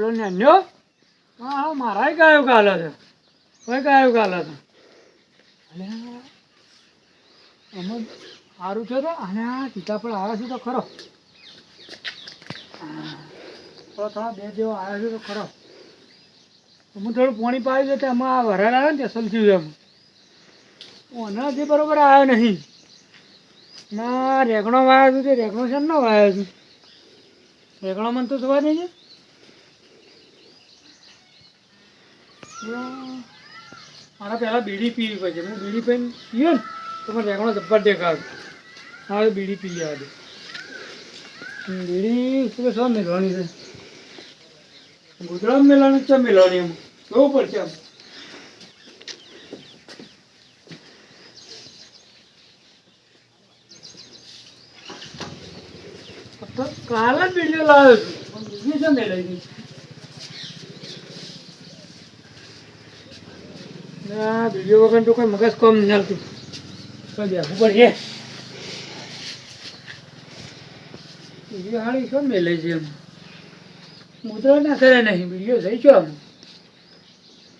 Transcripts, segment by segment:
પેલો નેન્યો હા મારાય ગાયો ગાલે છે. કોઈ ગાયો ગાલે છે. અને એમાં સારું છે તો અને આ સીતાફળ આવે છે તો ખરો. તો થોડા બે જેવો આવે છે તો ખરો. હું થોડું પાણી પાડી છે એમાં આ વરાળ આવે ને તે થયું એમ. ઓનાથી બરોબર આવ્યો નહીં. ના, રેગણો વાયો છું તે રેગણો છે ને વાયો છું? રેગણો મને તો જોવા નહીં છે? મારા પહેલાં બીડી પીવી પડશે મેં બીડી પીને પીએ ને તો મને રેગણો જબ્બર દેખાડ મારે બીડી પી આવે. બીડી શું કે શું મેળવાની છે? ગુજરાત મેળવાની છે મેળવાની એમ? કેવું પડશે આમ. કાલ જ વીડિયો લાવ્યો છું. પણ બીજી છે મેળવી ના વીડિયો વગર તો કોઈ મગજ કોમ નહીં હાલતું. તો બેસવું પડશે વીડિયો હાળી શું મેલે છે એમ? મુદ્રા ના કરે નહીં બીજો થઈ છો આમ.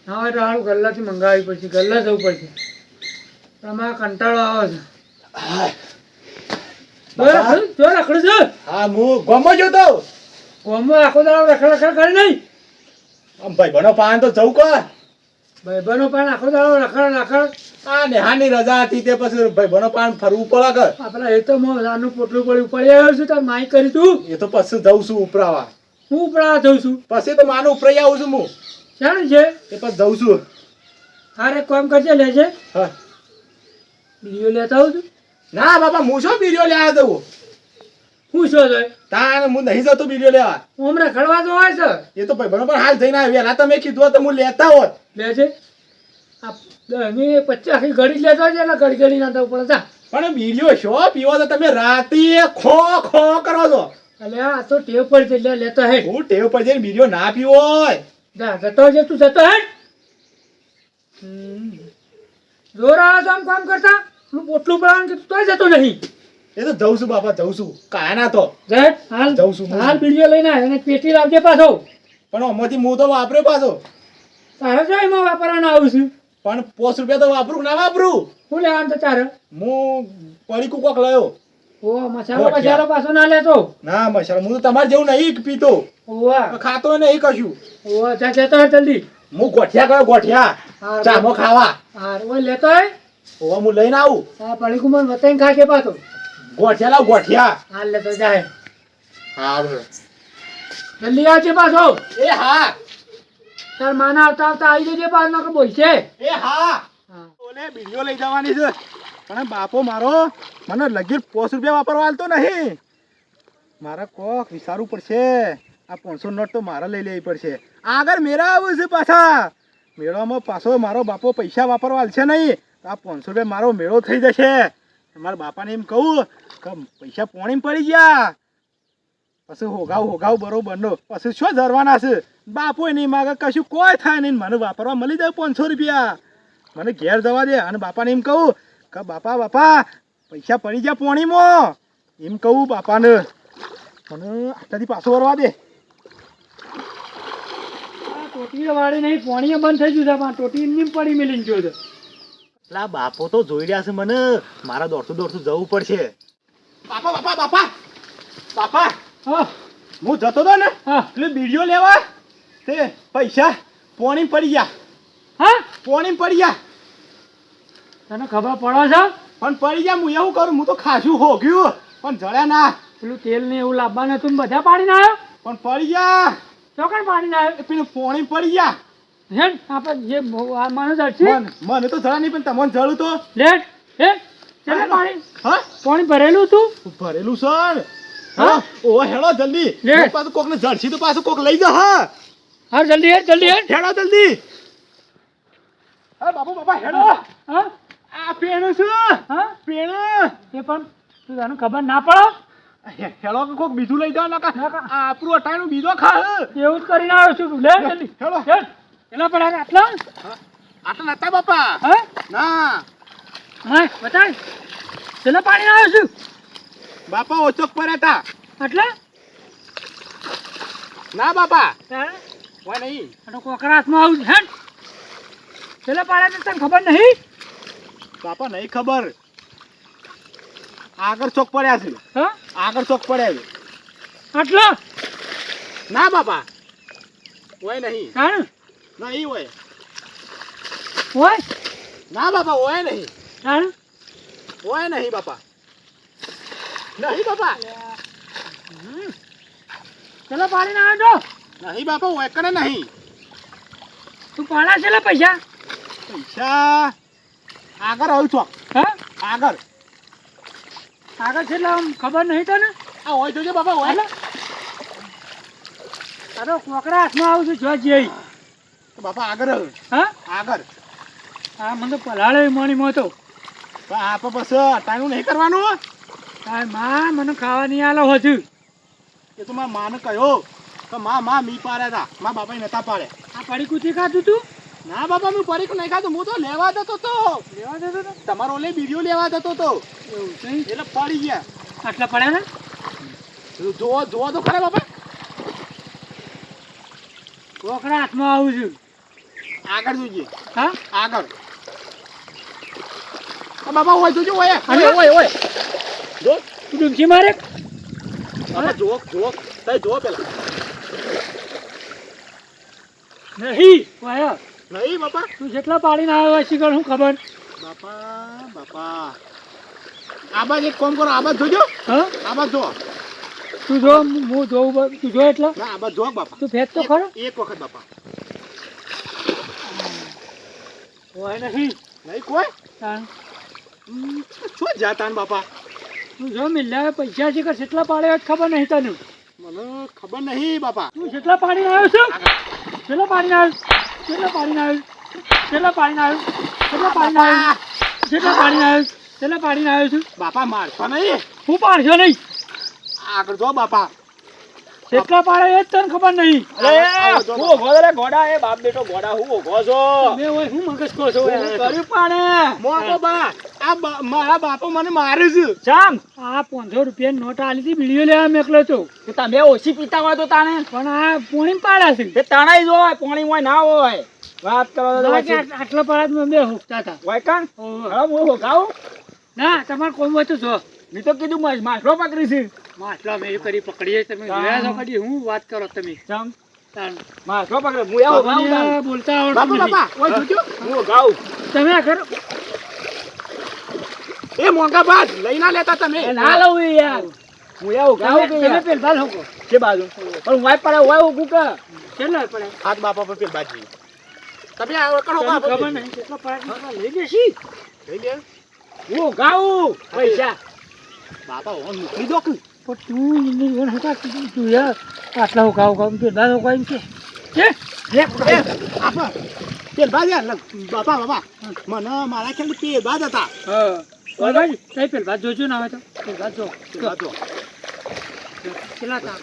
હા તો હારું ગલ્લાથી મંગાવવી પડશે ગલ્લા જવું પડશે. તમારે કંટાળો આવે છે. જો રખડું છું હા હું ગમો જો તો. કોમમાં આખો દાડો રખડ રખડ કરે નહીં. આમ ભાઈ ભણો પાન તો જવું કર. ભાઈબંધો પણ આખો દાડો રખડ રખડ. આ નેહાની રજા હતી તે પછી ભાઈ પણ પાન ફરવું પડે કર આપણા એ તો હું નાનું પોટલું પડી ઉપાડી આવ્યો છું તાર માઈ કરી તું. એ તો પછી જઉં છું ઉપરાવા. હું ઉપરાવા જઉં છું. પછી તો માનું ઉપરાઈ આવું છું હું. જાણ છે? એ પછી જઉં છું. હારે કોમ કરજે લેજે હા. બીજો લેતા આવું છું. ના બાપા હું શું બીડીઓ લેવા દઉં હું શું છે તાન હું નહીં જતો બીડીઓ લેવા. હમણાં ખડવા તો હોય છે. એ તો ભાઈ પણ હાલ જઈને આવ્યા. ના તમે કીધું તો હું લેતા હોત. લેજે આ દહની પચાસ ઘડી લેતા છે એટલે ઘડી ઘડી ના થવું પડે જા. પણ બીડીઓ શો પીવો તો તમે રાતે ખો ખો કરો છો. એટલે આ તો ટેવ પડી છે એટલે લેતો હે હું ટેવ પર જઈને બીડીઓ ના પીવો જા જતો છે તું જતો હે જોર આવે તો આમ કામ કરતા? હું પોટલું પડાવવાનું કે તોય જતો નહીં. એ તો જઉં છું બાપા જઉં છું. કાયા ના તો. હાલ. જાઉં છું હાલ બીડીઓ લઈને એને પેટી લાવજે પાછો. પણ આમાંથી હું તો વાપરે પાછો. તારે જો એમાં વાપરવાનું આવું છું. પણ પોસ રૂપિયા તો વાપરું ના વાપરું? શું લેવાનું તો તારે. હું પડી કોક લયો. ઓ મસાલો. મસાલો પાછો ના લેતો? ના મસાલા. હું તો તમારે જેવું નહીં પીતો. ઓવા. ખાતો નહીં કશું. ઓવા જા જતો જલ્દી. હું ગોઠિયા કયો ગોઠિયા? ચામો ખાવા. હાર. ઓય લેતો હે ઓવા હું લઈને આવું. હા પડી કુમાર વતાઈને ખાકે પાછો. ગોઠિયા લાવ ગોઠિયા. હાલ લેતો જાય હા. જલ્દી આવજે પાછો. એ હા. તાર માના આવતા આવતા આવી જજે પાછો નકર બોલશે. એ હા. ઓલે બીડીઓ લઈ જવાની છે. પણ બાપો મારો મને લગીર પોસ રૂપિયા વાપરવા આલતો નહીં. મારે કોક વિચારવું પડશે. આ પાંચસો નોટ તો મારે લઈ લેવી પડશે. આગળ મેળા આવું છે પાછા. મેળામાં પાછો મારો બાપો પૈસા વાપરવા છે નહીં. તો આ પાંચસો રૂપિયા મારો મેળો થઈ જશે. મારા બાપાને એમ કહું કે પૈસા પોણીમાં પડી ગયા. પછી હોગાવ હોગાવ બરોબરનો પછી શું ધરવાના છે? બાપુ નહીં માગે કશું કોઈ થાય નહીં. મને વાપરવા મળી જાય પાંચસો રૂપિયા. મને ઘેર જવા દે. અને બાપાને એમ કહું કે બાપા બાપા પૈસા પડી ગયા પોણીમાં. એમ કહું બાપાને. મને આટલાથી પાછો વરવા દે. આ ટોટીએ વાળી નહીં પોણીએ બંધ થઈ ગયું છે. પણ ટોટી એમની પડી મેલીને ગયો છે લા બાપો તો જોઈ રહ્યા છે મને. મારા દોડતું દોડતું જવું પડશે. બાપા બાપા બાપા. બાપા. હા હું જતો હતો ને એટલે બીડીઓ લેવા તે પૈસા પોણી પડી ગયા. હા? પોણી પડી ગયા. તને ખબર પડે છે? પણ પડી ગયા હું એવું કરું હું તો ખાસું હોગ્યું પણ જળ્યા ના. પેલું તેલ ને એવું લાવવાનું હતું બધા પાડીને આવ્યો પણ પડી ગયા. ચોકડ પાડીને આવ્યો પેલું પોણી પડી ગયા. હેડ આપણે જે માણસ છે. મને તો જરા નહીં પણ તમને જળું તો. લેટ હે ચાલે પાણી. હા? પાણી ભરેલું હતું ભરેલું સર. હા? હા? ઓ હેડો જલ્દી. લે. પાછું કોકને જળસી તો પાછું કોક લઈ જા હા? હા જલ્દી હેડ જલ્દી હેડ. હેડો જલ્દી. હા બાપુ બાપા હેડો હા? આ પેણ છે. હા? પેણ. એ પણ તું તને ખબર ના પડો? હેડો કે કોક બીજું લઈ જાવ નકા આપણું અટાણું બીજો ખા એવું જ કરીને આવ્યો છું લે જલ્દી. હેડો. હેડ. એના પણ આટલા? આટલા નતા બાપા. હા? ના. હા બતાય. પેલા પાણી આવ્યો છું? બાપા ઓચોક પર હતા એટલે? ના બાપા. હા? હોય નહીં. અને કોકરા હાથમાં આવું છે હેડ. પેલા પાડ્યા છે તને ખબર નહીં? બાપા નહીં ખબર. આગળ ચોક પડ્યા છે. હા? આગળ ચોક પડ્યા છે. એટલે? ના બાપા. હોય નહીં. કારણ નહીં હોય. હોય? ના બાપા હોય નહીં. કારણ હોય નહીં બાપા. નહીં બાપા. ચલો પાણી ના આવજો નહીં બાપા હું કરે નહીં. તું પાડા છે પૈસા? પૈસા? આગળ આવું ચોક હા? આગળ. આગળ છે એટલે આમ ખબર નહીં તને? આ હોય જોજો બાપા હોય. એટલે અરે તો કોકરા હાથમાં આવું છું જો જઈ. બાપા આગળ આવ્યું. હા? આગળ. હા મને તો પલાળે મોણીમાં તો. આપ આપે બસ ટાણું નહીં કરવાનું. આ માં મને ખાવા નહીં આલો હજુ. એ તો મારા માને કહ્યો. કે માં માં મી પાડ્યા હતા મારા બાપા નતા પાડ્યા આ પડી કૂતી ખાધું તું? ના બાપા મેં પરીખ નહીં ખાધું. હું તો લેવા જતો તો. લેવા જતો તો? તમારો ઓલે વીડિયો લેવા જતો તો. એવું એટલે પડી ગયા. આટલા પડ્યા ને? જોવો જોવો તો ખરા બાપા. કોકરા હાથમાં આવું છું. આગળ જોઈએ હા? આગળ. બાપા હોય જોજો હોય હોય હોય. જો તું ડૂબકી મારે બાપા જોક જોક. તઈ જો પેલા. નહીં વાયા. નહીં બાપા. તું જેટલા પાડીને આવ્યો હોય શીખર શું ખબર? બાપા બાપા. આબાજ એક કામ કરો આબાજ જોજો. હા? આબાજ જો તું જો હું જોઉં તું જો એટલે? ના આબાજ જો બાપા. તું ફેંક તો ખરો? એક વખત બાપા. હોય નહીં. નહીં કોઈ? શું જાતાન બાપા? જો મિલ્યા પૈસા પાડ્યા હોય ખબર નહીં તને. મને ખબર નહીં બાપા. તું જેટલા પાડીને આવ્યો છું કેટલા પાડીને આવ્યો કેટલા પાડીને આવ્યો કેટલા પાડીને આવ્યો કેટલા પાડીને આવ્યો કેટલા પાડીને આવ્યો કેટલા પાડીને આવ્યો છું. બાપા મારશો નહીં. હું પાડશો નહીં. આગળ જો બાપા. જેટલા પાડે એ જ તને ખબર નહીં. જો બાપા. ગોડા એ બાપ બેટો ગોડા હું ઊભો છો? તમે હોય હું મગજ કહો છો હું કર્યું પણ મોકો બા આ મારા બાપો મને મારે છે. ચામ આ પાંચસો રૂપિયાની નોટ આલી હતી બીડીઓ લેવા મેકલો છો. કે તમે ઓછી પીતા હોય તો તાણે. પણ આ પોણી પાડા છે. તે તાણાઈ જ હોય પાણી હોય ના હોય. વાત કરો તો ના કે પછી. આટ- આટલા પાડા બે હુકતા હતા. હોય કાન હવે હું હોગાવું? ના તમારે કોઈ હોય તો જો. મેં તો કીધું માછલો પકડી છે. માછલો મેં કરી પકડીએ તમે જોયા છો કદી? હું વાત કરો તમે. ચામ માછલો પકડે. હું આવું. બોલતા આવડતું નથી. બાપા ઓય જોજો. હું ગાઉં તમે આ કરો એ મોંઘા ભાત લઈ ના લેતા તમે. ના લઉં યાર. હું આવું ગાઉં કે તમે. પેલ ભાલ હોકો કે? બાજુ. પણ વાય પડે વાય ઉગું કે કેટલા પડે? હાથ બાપા પર પેલ બાજી. તમે આ તમને બાપા ખબર નહીં? કેટલા પડે લઈ લેશી લઈ લે. હું ગાઉં. પૈસા બાપા ઓન મોકલી દો કે. પણ તું એની વન હતા તું તું યાર? આટલા હોકા હોકા પેલ ભાલ હોકા એમ કે. કે એ આપા પેલ બાજ બાપા બાપા. મને મારા ખ્યાલ પેલ બાજ હતા. હા. ભાઈ કઈ પેલ ભાત જોજો ના હોય તો. પેલ ભાત જો બાજ જો. કેટલા તા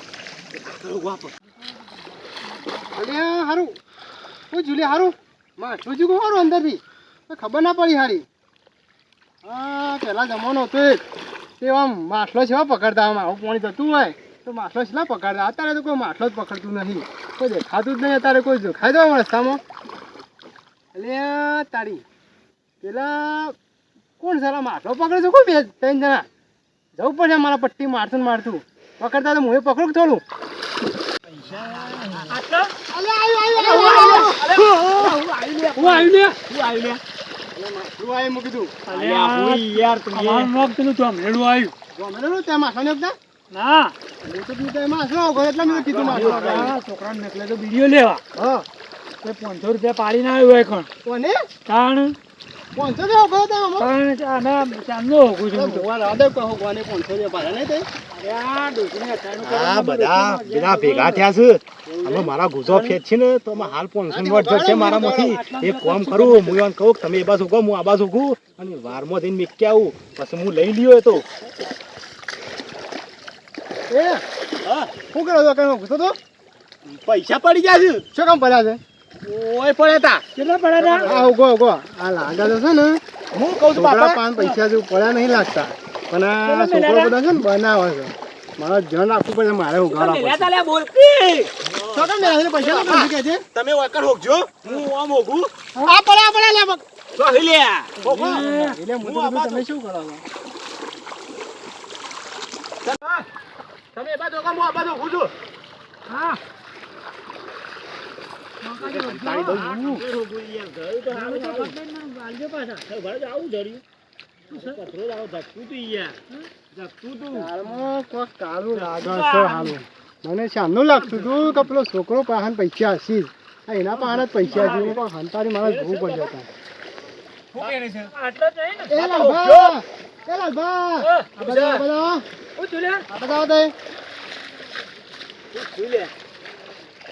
અલ્યા હારું. હું જુલે હારું. માં જોજુ કહું હારું અંદરથી? ખબર ના પડી હારી. હા પહેલાં જમાનો હતો એક. તે આમ માછલો છે પકડતા આમ આવું પાણી થતું હોય. તો માછલો છે પકડતા. અત્યારે તો કોઈ માછલો જ પકડતું નથી. કોઈ દેખાતું જ નહીં અત્યારે કોઈ દેખાય દેવા રસ્તામાં. અલ્યા તારી. પેલા કોણ સારા માટલો પકડે છે? કોઈ બે ત્રણ જણા? જવું પડશે મારા પટ્ટી મારતું ને મારતું. પકડતા તો હું એ પકડું થોડું છોકરા આવ્યું. આવ્યું ને ના. હું તો બીજા એમાં હસરો ગયો એટલે મેં કીધું માછલો છોકરાને નકલે તો વીડિયો લેવા. હા. તે પાંચસો રૂપિયા પાડીને આવ્યો હોય કોણ કોને? તાણ. પાંચસો જેવો ગયો તમે પાંચસો મારા ગુજો ફેટ છે ને તો હાલ પોનસો નોટ જશે મારામાંથી એક કામ કરું હું એમ કહું તમે એ બાજુ કહો હું આ બાજુ કહું અને વારમાં જઈને આવું? પછી હું લઈ લ્યો તો. એ હા. શું કરો છો? કઈ તો પૈસા પડી ગયા છે. શું કામ પડ્યા છે? ઓય પડ્યા તા કેટલા પડ્યા? આ ઉગો ઉગો આ લાગા છે ને. હું કહું છું બાપા. પાન પૈસા જેવું પડ્યા નહીં લાગતા. પણ આ છોકરો બધા છે ને બનાવે છે. મારા જણ રાખવું પડે મારે મેલ્યા આપે લ્યા પૈસા કે છે? તમે વકર હોગજો. હું આમ હોગું. આ પડ્યા પડ્યા લે બક. તો હિલ્યા હોગો. એટલે હું તમે શું કરો છો? તમે એ બાજુ હું આ બાજુ છું. હા હાલમાં કોક કાળું લાગે છે હાલું. મને શાનું લાગતું હતું કે પેલો છોકરો પાસે પૈસા હશે એના પાસે જ પૈસા છે પણ હંતારી મારા જોવું અત્યારે.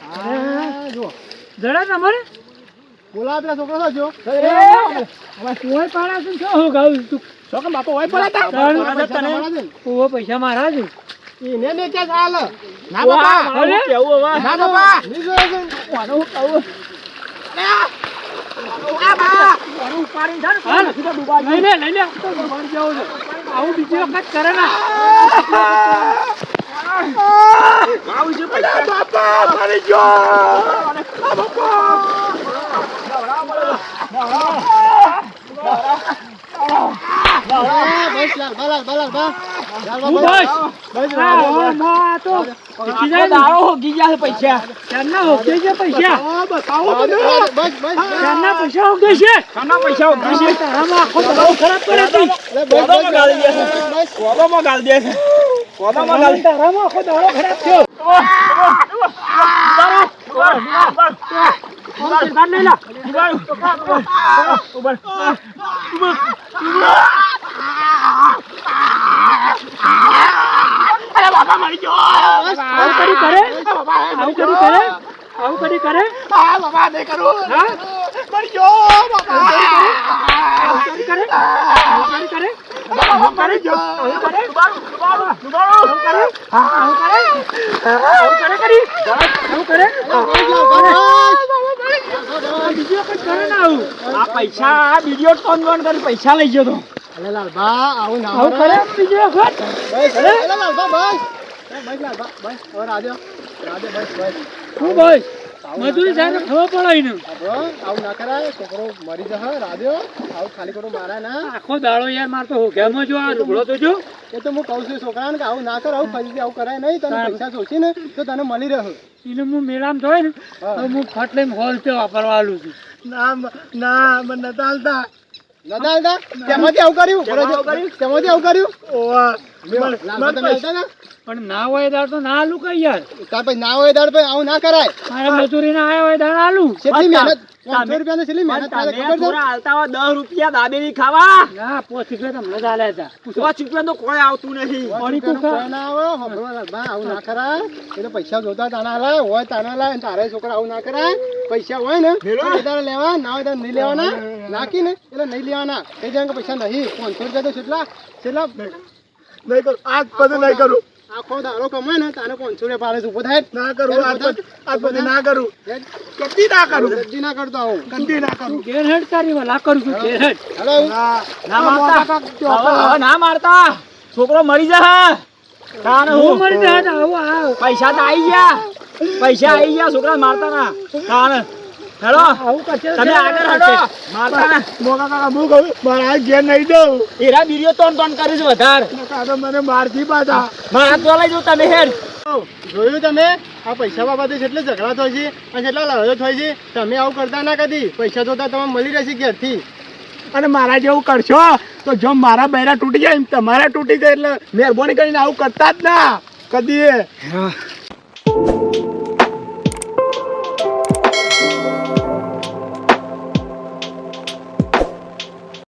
આટલો જ જરા તમારે? બોલાવો પેલા છોકરો સાજો જો. કોઈ પાડા છે શું હું ગાઉં તું છોકરા બાપો હોય પડે તને? ઓવો પૈસા મારા છે? એને મે કે ચાલ ના બાપા. અરે? કેવું હવે? ના બાપા. નીજો જોયો છે ને? હાલ. લઈ લે લઈ લે ડૂબાડી જાઓ છો. આવું બીજી વખત કરે ના. બાપા મારી ગયો હા, બસ લાલભા, લાલભા, લાલભા. લાલભા, હું બસ. બસ બસ, હા, લાલભા, હવે માં તો શીખી જાય ને. દાડો હોગી ગયા છે પૈસા ચારના હોકે છે પૈસા બસ, બસ, બસ. ચારના પૈસા હોકે છે કાના પૈસા હોગી છે તારામાં આખો દાડો ખરાબ. અરે, બસ, બસ, કોદામાં ગાળી દે છે. બસ. કોદામાં ગાળી દે છે કોદામાં ગાળી તારામાં આખો દાડો ખરાબ થયો ફોન કરતા લઈ લા. આવું કરી કરે આવું કરી. કરે આવું કરી કરે. હા બાપા નહીં કરું. હા? મરી ગયો બાપા. આવું કરી કરે. આવું કરી કરે. આવું કરે આવું કરે. આવું કરે. આવું કરે. આવું કરે. કરી આવું કરે. બીજી વખત કરે ને આવું. આ પૈસા આ વીડિયો ટોન ટોન કરી પૈસા લઈ ગયો તો. અરે લાલભા, આવું ના આવું કરે. કરે બીજી વખત? બસ, અરે, અરે લાલભા, ભાઈ બસ, લાલભા, ભાઈ હવે રાધે, રાજો બસ, ભાઈ. હું ભાઈ? મજૂરી તો ખબર પડે ને આવું ના કરાય. છોકરો મરી જશે રાધ્યો આવું ખાલી ખોટું મારા ના. આખો દાડો યાર માર તો હોગ્યામાં જો આ લુગડો તો જો. એ તો હું કહું છું છોકરાને કે આવું ના કર આવું ફરીથી આવું કરાય નહીં. તને પૈસા જોશે ને તો તને મળી રહ્યો એને હું મેળામાં જોઈ ને તો હું ફટ લઈને હોલ પે વાપરવા આલું છું. ના ના મને નતા હાલતા નતા હાલતા તેમાંથી આવું કર્યું? તેમાં આવું કર્યું? તેમાંથી આવું કર્યું? ઓવા. પણ ના હોય દાડ તો ના આલું કઈ યાર? તાર પછી ના હોય દાડ પછી આવું ના કરાય. મારે મજૂરી ના આવ્યા હોય દાડ આલું. કેટલી મહેનત? તમે- પાંચસો રૂપિયાની કેટલી મહેનત? થાય ખબર છે? હાલતા હોય દસ રૂપિયા દાબેલી ખાવા. ના પોચ રૂપિયા તમને જ આલ્યા હતા સો રૂપિયા તો કોઈ આવતું નથી. પાણી તું કોઈ ના આવે હોભળો આવું ના કરાય. એ પૈસા જોતા તાના લાય હોય તાના લાય તારે છોકરા આવું ના કરાય. પૈસા હોય ને તારે લેવા ના હોય તારે નહીં લેવાના. નાખી ને એટલે નહીં લેવાના. કઈ જાય પૈસા નહીં પાંચસો રૂપિયા તો કેટલા કેટલા નહીં કરું. આજ પછી નહીં કરું. આખો દાડો કમાય ને તારે પાંચસો રૂપિયા પાડે છે. ઊભો થાય? ના કરું. આજ પછી આજ પછી ના કરું. કદી ના કરું. કદી ના કરતો આવું. કદી ના કરું. ગેરહેડ તારી વાલા કરું છું ગેરહેડ હેલો? ના. ના મારતા. ના મારતા. છોકરો મરી જા. કાન હું મરી જાય તો આવું. આ પૈસા તો આવી ગયા. પૈસા આવી ગયા છોકરા મારતા ના. કાન હેડો આવું કરશે તમે આગળ હડો મારતા મોકા કાકા હું કહું મારા આ ઘેર નહીં દઉં. એરા બીરીઓ તોન તોન ટોન કરીશ વધાર. કાકા મને મારથી પાછા. મારા તો લઈ જાઉં તમે હેડ. જોયું તમે? આ પૈસા બાબતે એટલે ઝઘડા થાય છે અને એટલા લડો થાય છે તમે આવું કરતા ના કદી. પૈસા જોતા તમે મળી રહેશે ઘેરથી. અને મારા જેવું કરશો તો જો મારા બૈરા તૂટી જાય એમ તમારા તૂટી જાય એટલે મહેરબાની કરીને આવું કરતા જ ના. કદી